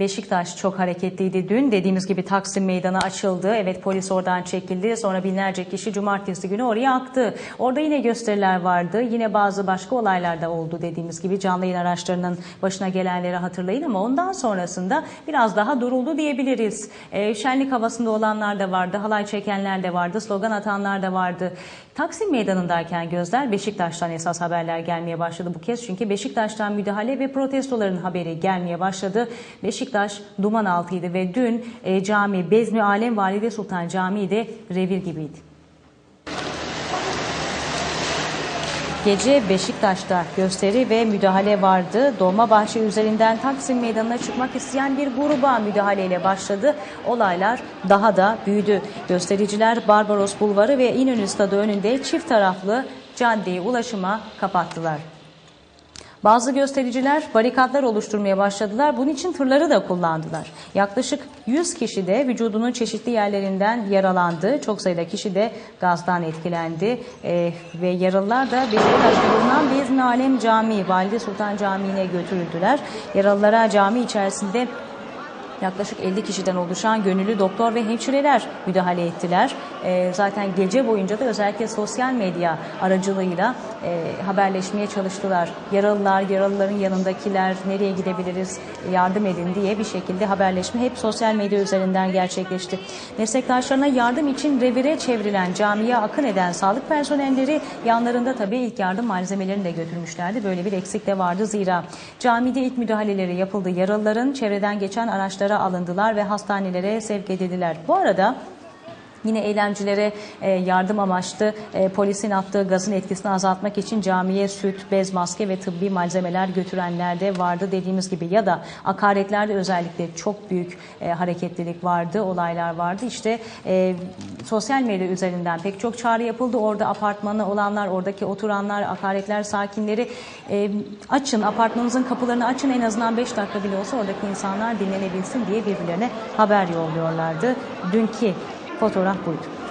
Beşiktaş çok hareketliydi dün. Dediğimiz gibi Taksim Meydanı açıldı. Evet polis oradan çekildi. Sonra binlerce kişi cumartesi günü oraya aktı. Orada yine gösteriler vardı. Yine bazı başka olaylar da oldu dediğimiz gibi. Canlı yayın araçlarının başına gelenleri hatırlayın ama ondan sonrasında biraz daha duruldu diyebiliriz. Ee, şenlik havasında olanlar da vardı. Halay çekenler de vardı. Slogan atanlar da vardı. Taksim Meydanı'ndayken gözler Beşiktaş'tan esas haberler gelmeye başladı bu kez. Çünkü Beşiktaş'tan müdahale ve protestoların haberi gelmeye başladı. Beşiktaş duman altıydı ve dün e, cami Bezmi Alem Valide Sultan Camii de revir gibiydi. Gece Beşiktaş'ta gösteri ve müdahale vardı. Dolmabahçe üzerinden Taksim Meydanı'na çıkmak isteyen bir gruba müdahaleyle başladı. Olaylar daha da büyüdü. Göstericiler Barbaros Bulvarı ve İnönü Stadı önünde çift taraflı caddeyi ulaşıma kapattılar. Bazı göstericiler barikatlar oluşturmaya başladılar. Bunun için tırları da kullandılar. Yaklaşık 100 kişi de vücudunun çeşitli yerlerinden yaralandı. Çok sayıda kişi de gazdan etkilendi. Ee, ve yaralılar da Beşiktaş'ta bulunan Bezmi Alem Camii, Valide Sultan Camii'ne götürüldüler. Yaralılara cami içerisinde Yaklaşık 50 kişiden oluşan gönüllü doktor ve hemşireler müdahale ettiler. Ee, zaten gece boyunca da özellikle sosyal medya aracılığıyla e, haberleşmeye çalıştılar. Yaralılar, yaralıların yanındakiler, nereye gidebiliriz, yardım edin diye bir şekilde haberleşme hep sosyal medya üzerinden gerçekleşti. Meslektaşlarına yardım için revire çevrilen, camiye akın eden sağlık personelleri yanlarında tabii ilk yardım malzemelerini de götürmüşlerdi. Böyle bir eksik de vardı zira. Camide ilk müdahaleleri yapıldı. Yaralıların çevreden geçen araçlara alındılar ve hastanelere sevk edildiler. Bu arada Yine eylemcilere e, yardım amaçlı e, polisin attığı gazın etkisini azaltmak için camiye süt, bez, maske ve tıbbi malzemeler götürenler de vardı dediğimiz gibi. Ya da akaretlerde özellikle çok büyük e, hareketlilik vardı, olaylar vardı. İşte sosyal medya üzerinden pek çok çağrı yapıldı. Orada apartmanı olanlar, oradaki oturanlar, akaretler sakinleri açın, apartmanınızın kapılarını açın en azından 5 dakika bile olsa oradaki insanlar dinlenebilsin diye birbirlerine haber yolluyorlardı. Dünkü fotoğraf buydu.